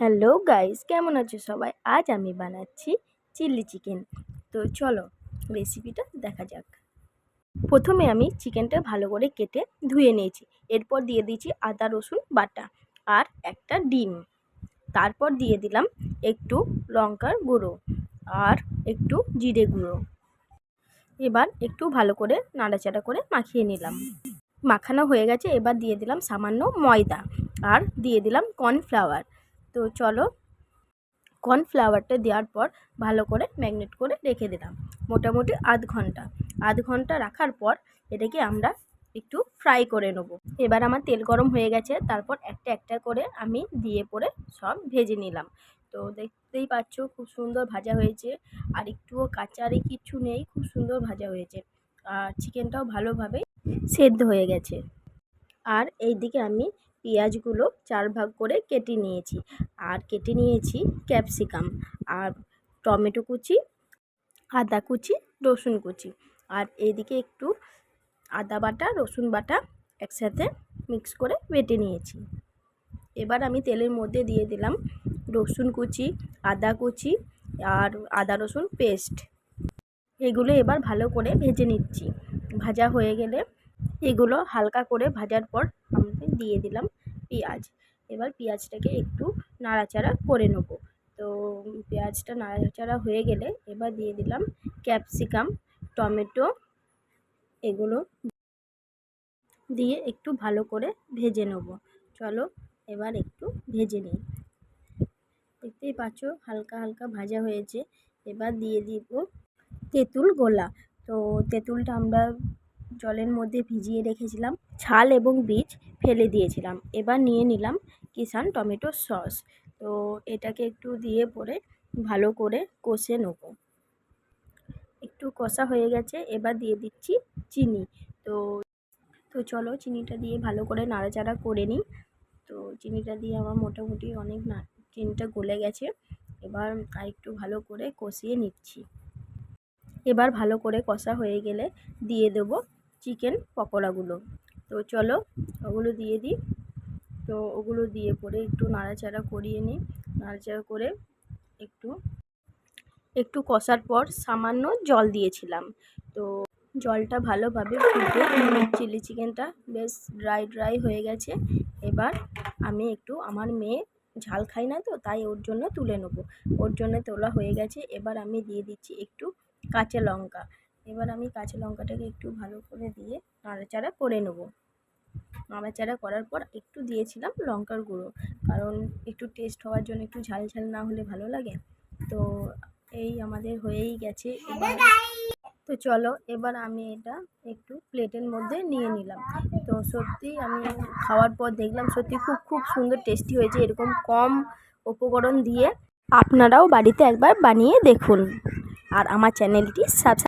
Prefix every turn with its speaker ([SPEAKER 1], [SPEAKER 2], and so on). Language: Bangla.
[SPEAKER 1] হ্যালো গাইস, কেমন আছো সবাই? আজ আমি বানাচ্ছি চিলি চিকেন। তো চলো রেসিপিটা দেখা যাক। প্রথমে আমি চিকেনটা ভালো করে কেটে ধুয়ে নিয়েছি। এরপর দিয়ে দিয়েছি আদা, রসুন, বাটা আর একটা ডিম। তারপর দিয়ে দিলাম একটু লঙ্কার গুঁড়ো আর একটু জিরে গুঁড়ো। এবার একটু ভালো করে নাড়াচাড়া করে মাখিয়ে নিলাম। মাখানো হয়ে গেছে, এবার দিয়ে দিলাম সামান্য ময়দা আর দিয়ে দিলাম কর্নফ্লাওয়ার। তো চলো কর্নফ্লাওয়ারটা দেওয়ার পর ভালো করে ম্যাগনেট করে রেখে দিলাম। মোটামুটি আধ ঘণ্টা। আধ ঘণ্টা রাখার পর এটাকে আমরা একটু ফ্রাই করে নেব। এবার আমার তেল গরম হয়ে গেছে, তারপর একটা একটা করে আমি দিয়ে পরে সব ভেজে নিলাম। তো দেখতেই পাচ্ছ খুব সুন্দর ভাজা হয়েছে। আর একটুও কাঁচারে কিচ্ছু নেই, খুব সুন্দর ভাজা হয়েছে। আর চিকেনটাও ভালোভাবে সেদ্ধ হয়ে গেছে। আর এই দিকে আমি পেঁয়াজগুলো চার ভাগ করে কেটে নিয়েছি। আর কেটে নিয়েছি ক্যাপসিকাম আর টমেটো কুচি, আদা কুচি, রসুন কুচি। আর এইদিকে একটু আদা বাটা, রসুন বাটা একসাথে মিক্স করে বেটে নিয়েছি। এবার আমি তেলের মধ্যে দিয়ে দিলাম রসুন কুচি, আদা কুচি আর আদা রসুন পেস্ট। এগুলো এবার ভালো করে ভেজে নিচ্ছি। ভাজা হয়ে গেলে এগুলো হালকা করে ভাজার পর আমি দিয়ে দিলাম পেঁয়াজ। এবার পেঁয়াজটাকে একটু নাড়াচাড়া করে নেব। তো পেঁয়াজটা নাড়াচাড়া হয়ে গেলে এবার দিয়ে দিলাম ক্যাপসিকাম, টমেটো, এগুলো দিয়ে একটু ভালো করে ভেজে নেব। চলো এবার একটু ভেজে নিই। দেখতেই পাচ্ছ হালকা হালকা ভাজা হয়েছে। এবার দিয়ে দিব তেঁতুল গোলা। তো তেঁতুলটা আমরা জলের মধ্যে ভিজিয়ে রেখেছিলাম, ছাল এবং বীজ ফেলে দিয়েছিলাম। এবার নিয়ে নিলাম কিষান টমেটো সস। তো এটাকে একটু দিয়ে পরে ভালো করে কষে নেব। একটু কষা হয়ে গেছে, এবার দিয়ে দিচ্ছি চিনি। তো তো চলো চিনিটা দিয়ে ভালো করে নাড়াচাড়া করে নিই। তো চিনিটা দিয়ে আমার মোটামুটি অনেক না, চিনিটা গলে গেছে। এবার আর একটু ভালো করে কষিয়ে নিচ্ছি। এবার ভালো করে কষা হয়ে গেলে দিয়ে দেবো চিকেন পকোড়াগুলো। তো চলো, ওগুলো দিয়ে দিই। তো ওগুলো দিয়ে পরে একটু নাড়াচাড়া করিয়ে নিই। নাড়াচাড়া করে একটু একটু কষার পর সামান্য জল দিয়েছিলাম। তো জলটা ভালোভাবে ফুটে চিলি চিকেনটা বেশ ড্রাই ড্রাই হয়ে গেছে। এবার আমি একটু, আমার মেয়ে ঝাল খাই না তো, তাই ওর জন্য তুলে নেব। ওর জন্য তোলা হয়ে গেছে। এবার আমি দিয়ে দিচ্ছি একটু কাঁচা লঙ্কা। এবার আমি কাঁচা লঙ্কাটাকে একটু ভালো করে দিয়ে নাড়াচাড়া করে নেব। নাড়াচাড়া করার পর একটু দিয়েছিলাম লঙ্কার গুঁড়ো, কারণ একটু টেস্ট হওয়ার জন্য একটু ঝাল ঝাল না হলে ভালো লাগে। তো এই আমাদের হয়েই গেছে এবার। তো চলো, এবার আমি এটা একটু প্লেটের মধ্যে নিয়ে নিলাম। তো সত্যি আমি খাওয়ার পর দেখলাম সত্যি খুব খুব সুন্দর টেস্টি হয়েছে, এরকম কম উপকরণ দিয়ে আপনারাও বাড়িতে একবার বানিয়ে দেখুন। আর আমার চ্যানেলটি সাবস্ক্রাইব